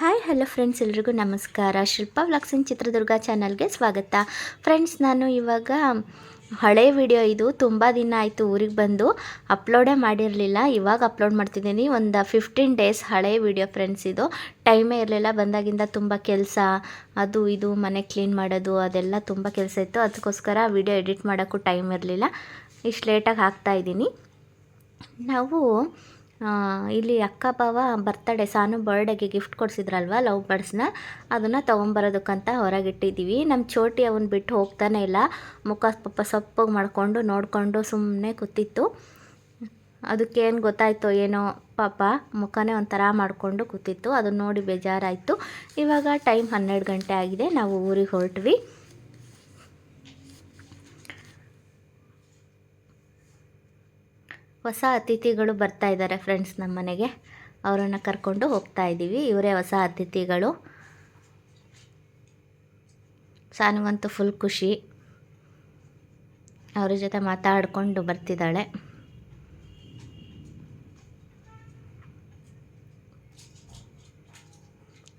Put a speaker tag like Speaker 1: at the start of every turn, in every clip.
Speaker 1: Hi, hello friends ಎಲ್ರಿಗೂ ನಮಸ್ಕಾರ. Shilpa vlogs ಇನ್ ಚಿತ್ರದುರ್ಗ ಚಾನಲ್ಗೆ ಸ್ವಾಗತ. ಫ್ರೆಂಡ್ಸ್ ನಾನು ಇವಾಗ ಹಳೆ ವಿಡಿಯೋ ಇದು. ತುಂಬ ದಿನ ಆಯಿತು ಊರಿಗೆ ಬಂದು. ಅಪ್ಲೋಡೇ ಮಾಡಿರಲಿಲ್ಲ. ಇವಾಗ ಅಪ್ಲೋಡ್ ಮಾಡ್ತಿದ್ದೀನಿ. ಒಂದು ಫಿಫ್ಟೀನ್ ಡೇಸ್ ಹಳೆ ವಿಡಿಯೋ ಫ್ರೆಂಡ್ಸ್ ಇದು. ಟೈಮೇ ಇರಲಿಲ್ಲ. ಬಂದಾಗಿಂದ ತುಂಬ ಕೆಲಸ, ಅದು ಇದು, ಮನೆ ಕ್ಲೀನ್ ಮಾಡೋದು, ಅದೆಲ್ಲ ತುಂಬ ಕೆಲಸ ಇತ್ತು. ಅದಕ್ಕೋಸ್ಕರ ವಿಡಿಯೋ ಎಡಿಟ್ ಮಾಡೋಕ್ಕೂ ಟೈಮ್ ಇರಲಿಲ್ಲ. ಇಷ್ಟು ಲೇಟಾಗಿ ಹಾಕ್ತಾಯಿದ್ದೀನಿ ನಾವು ಇಲ್ಲಿ ಅಕ್ಕ ಬಾವ ಬರ್ತಡೇ ಸಾನು ಬರ್ಡೇಗೆ ಗಿಫ್ಟ್ ಕೊಡಿಸಿದ್ರಲ್ವ ಲವ್ ಬರ್ಡ್ಸ್ನ ಅದನ್ನು ತೊಗೊಂಬರೋದಕ್ಕಂತ ಹೊರಗಿಟ್ಟಿದ್ದೀವಿ. ನಮ್ಮ ಚೋಟಿ ಅವನ್ನ ಬಿಟ್ಟು ಹೋಗ್ತಾನೆ ಇಲ್ಲ. ಮುಖ ಪಾಪ ಸೊಪ್ಪಗೆ ಮಾಡಿಕೊಂಡು ನೋಡಿಕೊಂಡು ಸುಮ್ಮನೆ ಕೂತಿತ್ತು. ಅದಕ್ಕೇನು ಗೊತ್ತಾಯ್ತೋ ಏನೋ ಪಾಪ ಮುಖನೇ ಒಂಥರ ಮಾಡಿಕೊಂಡು ಕೂತಿತ್ತು. ಅದನ್ನು ನೋಡಿ ಬೇಜಾರಾಯಿತು. ಇವಾಗ ಟೈಮ್ ಹನ್ನೆರಡು ಗಂಟೆ ಆಗಿದೆ. ನಾವು ಊರಿಗೆ ಹೊರಟ್ವಿ. ಹೊಸ ಅತಿಥಿಗಳು ಬರ್ತಾ ಇದ್ದಾರೆ ಫ್ರೆಂಡ್ಸ್ ನಮ್ಮ ಮನೆಗೆ. ಅವರನ್ನು ಕರ್ಕೊಂಡು ಹೋಗ್ತಾ ಇದ್ದೀವಿ ಇವರೇ ಹೊಸ ಅತಿಥಿಗಳು. ಸಾನುಗಂತೂ ಫುಲ್ ಖುಷಿ. ಅವ್ರ ಜೊತೆ ಮಾತಾಡಿಕೊಂಡು ಬರ್ತಿದ್ದಾಳೆ.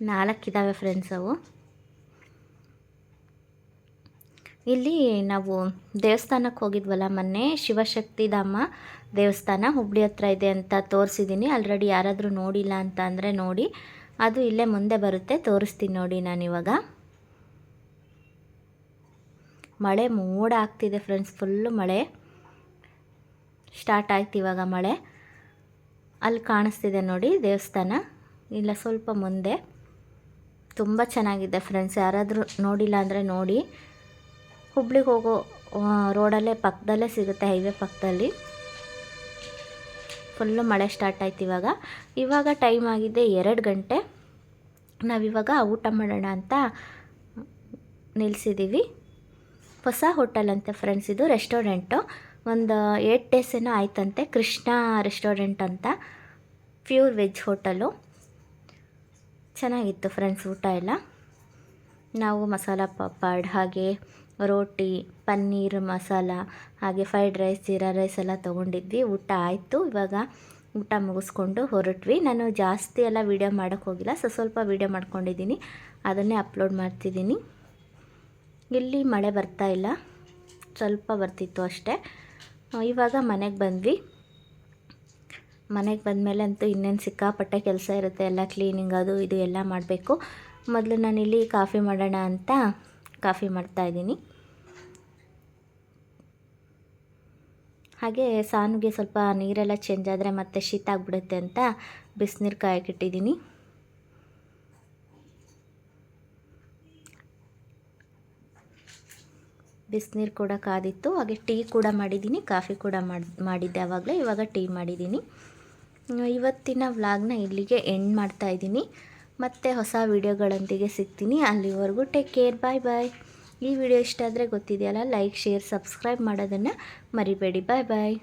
Speaker 1: ನಾಲ್ಕಿದ್ದಾವೆ ಫ್ರೆಂಡ್ಸ್ ಅವು. ಇಲ್ಲಿ ನಾವು ದೇವಸ್ಥಾನಕ್ಕೆ ಹೋಗಿದ್ವಲ್ಲ ಮೊನ್ನೆ ಶಿವಶಕ್ತಿ ಧಾಮ ದೇವಸ್ಥಾನ ಹುಬ್ಳಿ ಹತ್ರ ಇದೆ ಅಂತ ತೋರಿಸಿದ್ದೀನಿ ಆಲ್ರೆಡಿ ಯಾರಾದರೂ ನೋಡಿಲ್ಲ ಅಂತ ಅಂದರೆ ನೋಡಿ. ಅದು ಇಲ್ಲೇ ಮುಂದೆ ಬರುತ್ತೆ. ತೋರಿಸ್ತೀನಿ ನೋಡಿ ನಾನಿವಾಗ ಮಳೆ ಮೋಡ ಆಗ್ತಿದೆ ಫ್ರೆಂಡ್ಸ್, ಫುಲ್ಲು ಮಳೆ. ಸ್ಟಾರ್ಟ್ ಆಯ್ತು ಇವಾಗ ಮಳೆ. ಅಲ್ಲಿ ಕಾಣಿಸ್ತಿದೆ ನೋಡಿ ದೇವಸ್ಥಾನ. ಇಲ್ಲ, ಸ್ವಲ್ಪ ಮುಂದೆ. ತುಂಬ ಚೆನ್ನಾಗಿದೆ ಫ್ರೆಂಡ್ಸ್, ಯಾರಾದರೂ ನೋಡಿಲ್ಲ ಅಂದರೆ ನೋಡಿ. ಹುಬ್ಳಿಗೆ ಹೋಗೋ ರೋಡಲ್ಲೇ ಪಕ್ಕದಲ್ಲೇ ಸಿಗುತ್ತೆ ಹೈವೇ ಪಕ್ಕದಲ್ಲಿ ಫುಲ್ಲು ಮಳೆ ಸ್ಟಾರ್ಟ್ ಆಯ್ತು ಇವಾಗ. ಇವಾಗ ಟೈಮ್ ಆಗಿದೆ ಎರಡು ಗಂಟೆ. ನಾವಿವಾಗ ಊಟ ಮಾಡೋಣ ಅಂತ ನಿಲ್ಲಿಸಿದ್ದೀವಿ ಹೊಸ ಹೋಟೆಲ್ ಅಂತೆ ಫ್ರೆಂಡ್ಸ್ ಇದು ರೆಸ್ಟೋರೆಂಟು ಒಂದು ಏಟ್ ಡೇಸ್ ಏನೋ ಆಯ್ತಂತೆ, ಕೃಷ್ಣ ರೆಸ್ಟೋರೆಂಟ್ ಅಂತ. ಪ್ಯೂರ್ ವೆಜ್ ಹೋಟಲು ಚೆನ್ನಾಗಿತ್ತು ಫ್ರೆಂಡ್ಸ್ ಊಟ ಎಲ್ಲ. ನಾವು ಮಸಾಲ ಪಾಪಾಡ್ ಹಾಗೆ ರೋಟಿ, ಪನ್ನೀರ್, ಮಸಾಲ, ಹಾಗೆ ಫ್ರೈಡ್ ರೈಸ್ ಜೀರಾ ರೈಸ್ ಎಲ್ಲ ತೊಗೊಂಡಿದ್ವಿ. ಊಟ ಆಯಿತು. ಇವಾಗ ಊಟ ಮುಗಿಸ್ಕೊಂಡು ಹೊರಟ್ವಿ. ನಾನು ಜಾಸ್ತಿ ಎಲ್ಲ ವೀಡಿಯೋ ಮಾಡೋಕ್ಕೆ ಹೋಗಿಲ್ಲ. ಸೊ ಸ್ವಲ್ಪ ವೀಡಿಯೋ ಮಾಡ್ಕೊಂಡಿದ್ದೀನಿ. ಅದನ್ನೇ ಅಪ್ಲೋಡ್ ಮಾಡ್ತಿದ್ದೀನಿ. ಇಲ್ಲಿ ಮಳೆ ಬರ್ತಾ ಇಲ್ಲ. ಸ್ವಲ್ಪ ಬರ್ತಿತ್ತು ಅಷ್ಟೇ. ಇವಾಗ ಮನೆಗೆ ಬಂದ್ವಿ. ಮನೆಗೆ ಬಂದಮೇಲೆ ಅಂತೂ ಇನ್ನೇನು ಸಿಕ್ಕಾಪಟ್ಟೆ ಕೆಲಸ ಇರುತ್ತೆ. ಎಲ್ಲ ಕ್ಲೀನಿಂಗ್ ಅದು ಇದು ಎಲ್ಲ ಮಾಡಬೇಕು. ಮೊದಲು ನಾನಿಲ್ಲಿ ಕಾಫಿ ಮಾಡೋಣ ಅಂತ ಕಾಫಿ ಮಾಡ್ತಾಯಿದ್ದೀನಿ ಹಾಗೆ ಸಾನುಗೆ ಸ್ವಲ್ಪ ನೀರೆಲ್ಲ ಚೇಂಜ್ ಆದರೆ ಮತ್ತೆ ಶೀತ ಆಗಿಬಿಡುತ್ತೆ ಅಂತ ಬಿಸಿನೀರು ಕಾಯಕ್ಕಿಟ್ಟಿದ್ದೀನಿ. ಬಿಸಿನೀರು ಕೂಡ ಕಾದಿತ್ತು. ಹಾಗೆ ಟೀ ಕೂಡ ಮಾಡಿದ್ದೀನಿ. ಕಾಫಿ ಕೂಡ ಮಾಡಿ, ಮಾಡಿದ್ದೆ ಆವಾಗಲೇ. ಇವಾಗ ಟೀ ಮಾಡಿದ್ದೀನಿ. ಇವತ್ತಿನ ವ್ಲಾಗ್ನ ಇಲ್ಲಿಗೆ ಎಂಡ್ ಮಾಡ್ತಾಯಿದ್ದೀನಿ ಮತ್ತೆ ಹೊಸ ವೀಡಿಯೋಗಳೊಂದಿಗೆ ಸಿಗ್ತೀನಿ. ಅಲ್ಲಿವರೆಗೂ ಟೇಕ್ ಕೇರ್ ಬಾಯ್ ಬಾಯ್ ಈ ವಿಡಿಯೋ ಇಷ್ಟ ಆದರೆ ಗೊತ್ತಿದೆಯಲ್ಲ ಲೈಕ್ ಶೇರ್ ಸಬ್ಸ್ಕ್ರೈಬ್ ಮಾಡೋದನ್ನು ಮರಿಬೇಡಿ. ಬಾಯ್ ಬಾಯ್